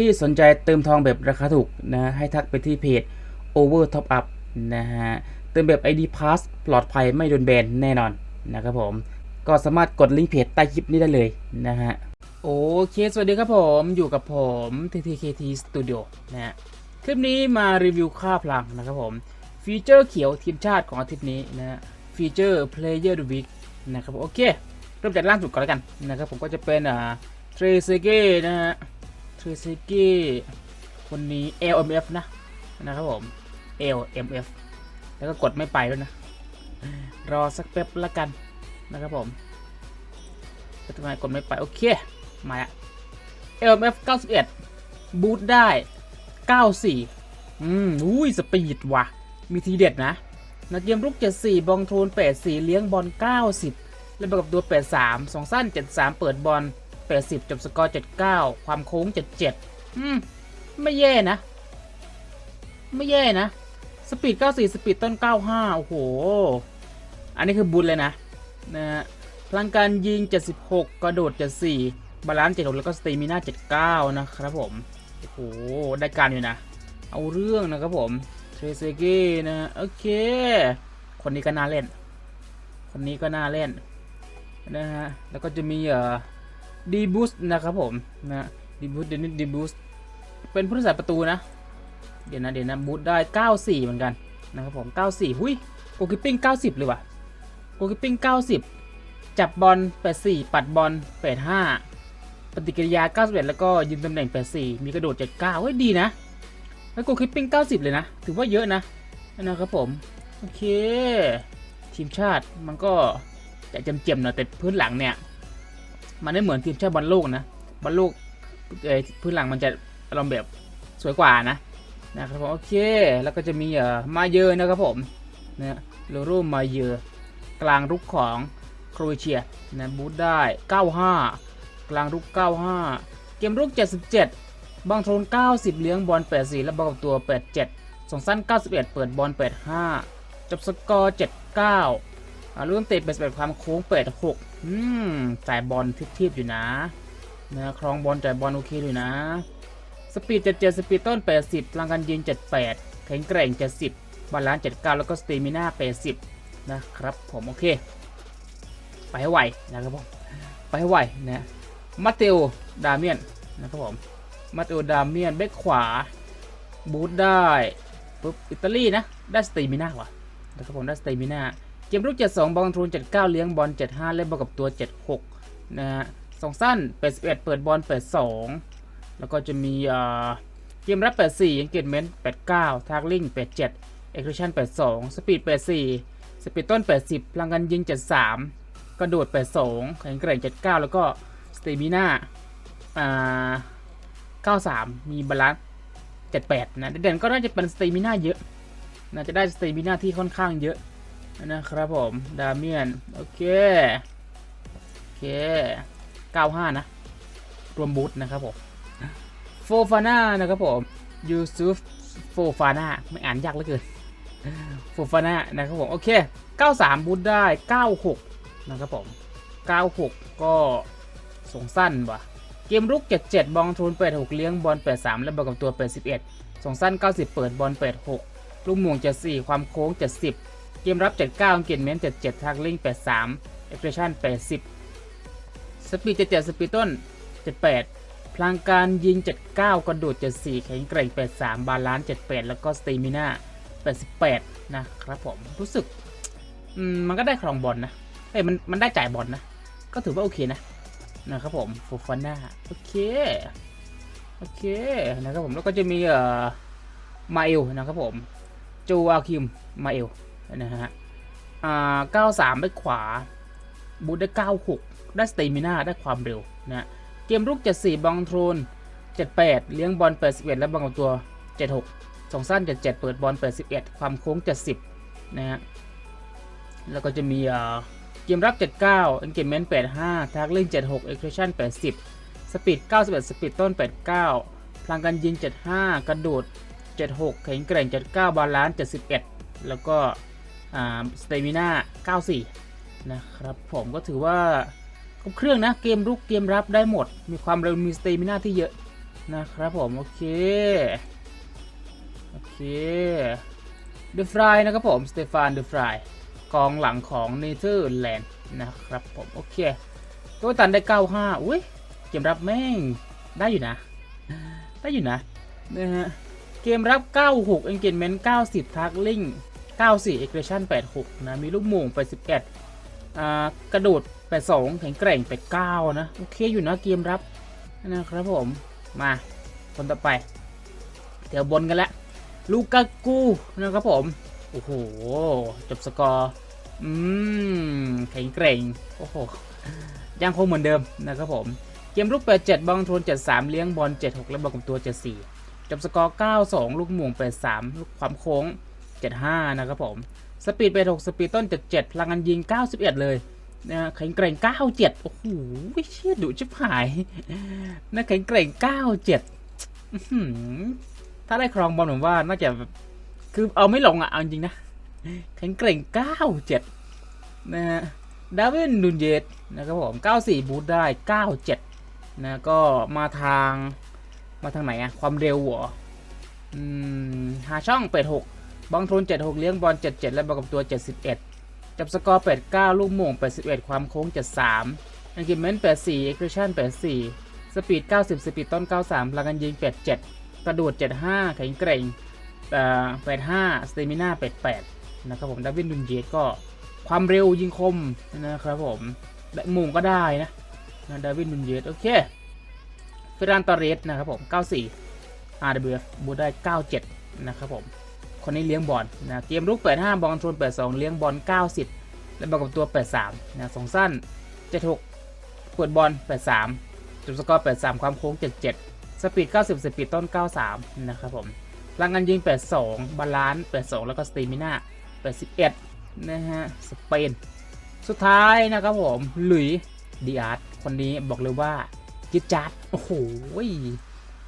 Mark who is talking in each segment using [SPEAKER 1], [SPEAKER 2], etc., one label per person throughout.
[SPEAKER 1] ที่สนใจเติมทองแบบราคาถูกนะให้ทักไปที่เพจ Over Top Up นะฮะเติมแบบ ID Pass ปลอดภัยไม่โดนแบนแน่นอนนะครับผมก็สามารถกดลิงก์เพจใต้คลิปนี้ได้เลยนะฮะโอเค สวัสดีครับผมอยู่กับผม TTKT Studio นะฮะคลิปนี้มารีวิวค่าพลังนะครับผมฟีเจอร์เขียวทีมชาติของอาทิตย์นี้นะฮะฟีเจอร์ Player the Week นะครับผมโอเค เริ่มจากล่างสุดก่อนแล้วกันนะครับผมก็จะเป็นอ่าเทรเซเก้นะฮะ เทรเซเก้คนนี้ LMF นะนะครับผม LMF แล้วก็กดไม่ไปด้วยนะ รอสักแป๊บละกันนะครับผมทำไมกดไม่ไป โอเค มาละ LMF 91 บูทได้ 94 อืมอุ้ย สปีดว่ะ มีทีเด็ดนะ นักเกมรุก74 บองโทน84 เลี้ยงบอล 90 เล่นไปกับตัว 83 สองสั้น 73 เปิดบอล 80 จบสกอร์ 79 ความโค้ง 77 อืม ไม่แย่นะ ไม่แย่นะ สปีด 94 สปีดต้น 95 โอ้โห อันนี้คือบุญเลยนะ นะฮะพลังการยิง 76 กระโดด 74 บาลานซ์ 76 แล้วก็สเตมิน่า 79 นะครับผม โอ้โห ได้การอยู่นะ เอาเรื่องนะครับผม เทรเซเก้นะ โอเค คนนี้ก็น่าเล่น คนนี้ก็น่าเล่น นะฮะ แล้วก็จะมีเอ่อ ดีบูสนะครับผมนะดีบูสเดนิสดีบูสเป็นผู้รักษาประตูนะ เดี๋ยวนะเดี๋ยวนะบูสได้ 94 เหมือนกันนะครับผม 94 หุ้ยโกกิปปิ้ง 90 เลยว่ะโกกิปปิ้ง 90 จับบอล 84 ปัดบอล 85 ปฏิกิริยา 91 แล้วก็ยืนตำแหน่ง 84 มีกระโดด 79 เฮ้ยดีนะ แล้วโกคิปปิ้ง 90 เลยนะ ถือว่าเยอะนะนะครับผม โอเค ทีมชาติมันก็จะจำเจียมๆหน่อยแต่พื้นหลังเนี่ย มันไม่เหมือนทีมชาติบอลโลกนะบอลโลกเอ่พื้นหลังมันจะอารมณ์แบบสวยกว่านะนะครับผมโอเคแล้วก็จะมีเอ่อมาเยอร์นะครับผมนะโลโรมาเยอร์กลางรุกของโครเอเชียนะบูทได้ 95 กลางรุก 95 เกมรุก 77 บางโทน 90 เลี้ยงบอล 84 และบอลกับตัว 87ส่งสั้น 91 เปิดบอล 85 จบสกอร์ 79 อ่าลูกเตะ81ความโค้ง86อืมจ่ายบอลทิพๆอยู่นะนะครองบอลจ่ายบอลโอเคอยู่นะ สปีด77สปีดต้น80พลังการยิง78แข็งแกร่ง70บาลานซ์79แล้วก็สเตมิน่า80นะครับผมโอเค ไปให้ไวนะครับผมไปให้ไวนะมาเตโอดาเมียนนะครับผมมาเตโอดาเมียนแบ็คขวาบูทได้ปุ๊บอิตาลีนะได้สเตมิน่าวะนะครับผมได้สเตมิน่า เกมรุก 72 บอลทูน 79 เลี้ยงบอล 75 เล่นบอลกับตัว 76 นะฮะสองสั้น 81 เปิดบอล 82 แล้วก็จะมีเกมรับ 84ยังเกตเมนต์89ทากลิง87เอ็กซ์ชัน82สปีด84สปีดต้น 80 พลังการยิง 73 กระโดด 82 แข็งแกร่ง 79 แล้วก็สเตมิน่าอ่า 93 มีบาลานซ์78 นะเด่นก็น่าจะเป็นสเตมิน่าเยอะน่าจะได้สเตมิน่าที่ค่อนข้างเยอะ นะครับผม ดาเมียน โอเค โอเค 95 นะ รวมบูทนะครับผม โฟฟาน่านะครับผม ยูซุฟโฟฟาน่าไม่อ่านยากเหลือเกิน โฟฟาน่านะครับผม โอเค 93 บูทได้ 96 นะครับผม 96 ก็ส่งสั้นว่ะ เกมรุก 77 บองทูน86 เลี้ยงบอล 83 และบอลกับตัว 81ส่งสั้น 90 เปิดบอล 86 ลูกหม่วง 74 ความโค้ง 70 เกมรับ 79เกมเมนต์77ทักลิง83เอ็กเพรสชั่น80 สปีด77 สปีดต้น 78 พลังการยิง 79 กระโดด 74 แข็งแกร่ง 83 บาลานซ์ 78 แล้วก็สเตมิน่า88 นะครับผม รู้สึกมมันก็ได้ครองบอลนะ เอ้ยมันมันได้จ่ายบอลนะ ก็ถือว่าโอเคนะ นะครับผมโฟฟาน่าโอเค โอเค นะครับผม แล้วก็จะมีเอ่อมาเอลนะครับผมจูอาคิม มาเอล นะฮะอ่าเก้าสามได้ขวาบูธได้เก้าหกได้สเตมิน่าได้ความเร็วนะเกมรุกเจ็ดสี่บองทรูนเจ็ดแปดเลี้ยงบอลเปิดสิบเอ็ดและบอลกับตัวเจ็ดหกสองสั้นเจ็ดเจ็ดเปิดบอลเปิดสิบเอ็ดความโค้งเจ็ดสิบนะฮะแล้วก็จะมีเกมรับ 79 engagement 85 tackling 76 execution 80 speed 91 speed ต้น 89 พลังการยิง 75 กระโดด 76 แข็งแกร่ง 79 บาลานซ์71 แล้วก็ อ่าสเตมิน่า94 นะครับผมก็ถือว่าครบเครื่องนะ เกมรุกเกมรับได้หมด มีความเร็วมีสเตมิน่าที่เยอะนะครับผม โอเค โอเคเดอฟรายนะครับผมสเตฟานเดอฟรายกองหลังของเนเธอร์แลนด์นะครับผม โอเค ตัวตันได้ 95 อุ้ยเกมรับแม่งได้อยู่นะ ได้อยู่นะนะฮะเกมรับ 96 engagement 90 tackling 94 aggression 86 นะ มีลูกโมงไป11อ่ากระโดด 82 แข็งแกร่ง 89 นะ โอเคอยู่นะเกมรับนะครับผม มาคนต่อไป เดี๋ยวบนกันแล้วลูกากูนะครับผม โอ้โห จบสกอร์ อืม แข็งแกร่ง โอ้โห ยังคงเหมือนเดิมนะครับผม เกมลูก87บอลโทน73 เลี้ยงบอล76 และบอลกับตัว 74 จบสกอร์ 92 ลูกหม่ง83 ลูกความโค้ง 75 นะครับผม สปีด86สปีดต้น 77 พลังงานยิง 91 เลยนะแข็งแกร่ง 97 โอ้โหเชี่ยดุชิบหายนะแข็งแกร่ง 97 ถ้าได้ครองบอลผมว่าน่าจะคือเอาไม่ลงอะเอาจริงนะ แข็งแกร่ง 97 นะฮะดาวินนูนเยสนะครับผม 94 บูทได้ 97 นะก็มาทางมาทางไหนอะความเร็วหรออืมหาช่องเป็ด6 บอลโทน76 เลี้ยงบอล 77 และบอลกับตัว 71 จับสกอร์ 89 ลูกโม่ง 81 ความโค้ง 73 engagement 84 aggression 84 สปีด 90 สปีดต้น 93พลังงานยิง 87 กระโดด 75 แข็งแกร่งเอ่อ85 stamina 88 นะครับผมดาวินดุนเยสก็ความเร็วยิงคมนะครับผมและมุงก็ได้นะนะดาวินนุนเยสโอเคเฟรานตอเรสนะครับผม 94 RWF บูได้ 97 นะครับผม คนนี้เลี้ยงบอลนะเกมรุก85บอลชน82เลี้ยงบอล 90 และบอลกับตัว83นะสองสั้น 76กวดบอล83จุดสกอร์83ความโค้ง 77 สปีด 90 สปีดต้น 93 นะครับผมพลังงานยิง82บาลานซ์82แล้วก็สเตมิน่า81นะฮะ สเปน สุดท้ายนะครับผมหลุยดีอาร์ตคนนี้บอกเลยว่าจิดจัดโอ้โห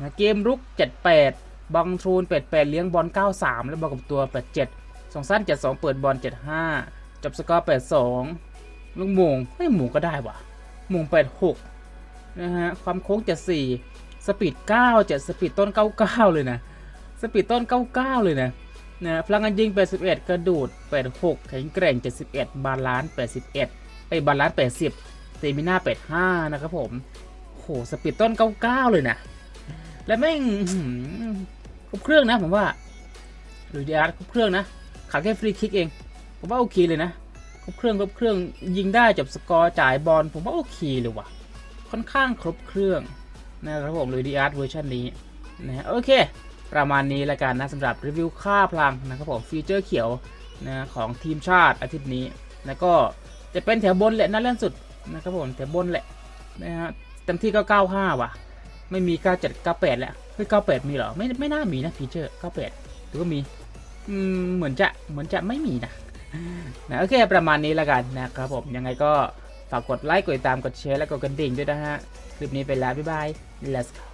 [SPEAKER 1] นะเกมรุก 78 บังทรูน88เลี้ยงบอล 93 แล้วบอลกับตัว 87 สองสั้น 72 เปิดบอล 75 จบสกอร์ 82 ลูกมงเฮ้ยหมูก็ได้ว่ะมง86 นะฮะ ความโค้ง 74 สปีด 97 สปีดต้น 99 เลยนะ สปีดต้น 99 เลยนะนะพลังงานยิง 81 กระดูด 86 แข็งแกร่ง 71 บาลานซ์ 81 ไอ้บาลานซ์ 80สเตมิน่า 85 นะครับผมโหสปีดต้น 99 เลยนะ และแม่ง ครบเครื่องนะผมว่าหรือดีอาร์ครบเครื่องนะขาดแค่ฟรีคิกเอง ผมว่าโอเคเลยนะครบเครื่องครบเครื่องยิงได้จบสกอร์จ่ายบอลผมว่าโอเคเลยว่ะ ค่อนข้างครบเครื่องนะครับผมลุยดีอาร์เวอร์ชันนี้นะฮะโอเค ประมาณนี้ละกันนะสำหรับรีวิวค่าพลังนะครับผมฟีเจอร์เขียวนะของทีมชาติอาทิตย์นี้แล้วก็จะเป็นแถวบนแหละน่าเล่นสุดนะครับผมแถวบนแหละนะฮะเต็มที่ก็ 95 ว่ะ ไม่มี 97 98แล้วเฮ้ย98 มีเหรอ ไม่ไม่น่ามีนะฟีเจอร์ 98 หรือว่ามี อืม เหมือนจะเหมือนจะไม่มีนะนะโอเคประมาณนี้ละกันนะครับผม ยังไงก็ฝากกดไลค์ กดติดตาม กดแชร์ และกดกระดิ่งด้วยนะฮะ คลิปนี้ไปแล้ว บ๊ายบาย let's go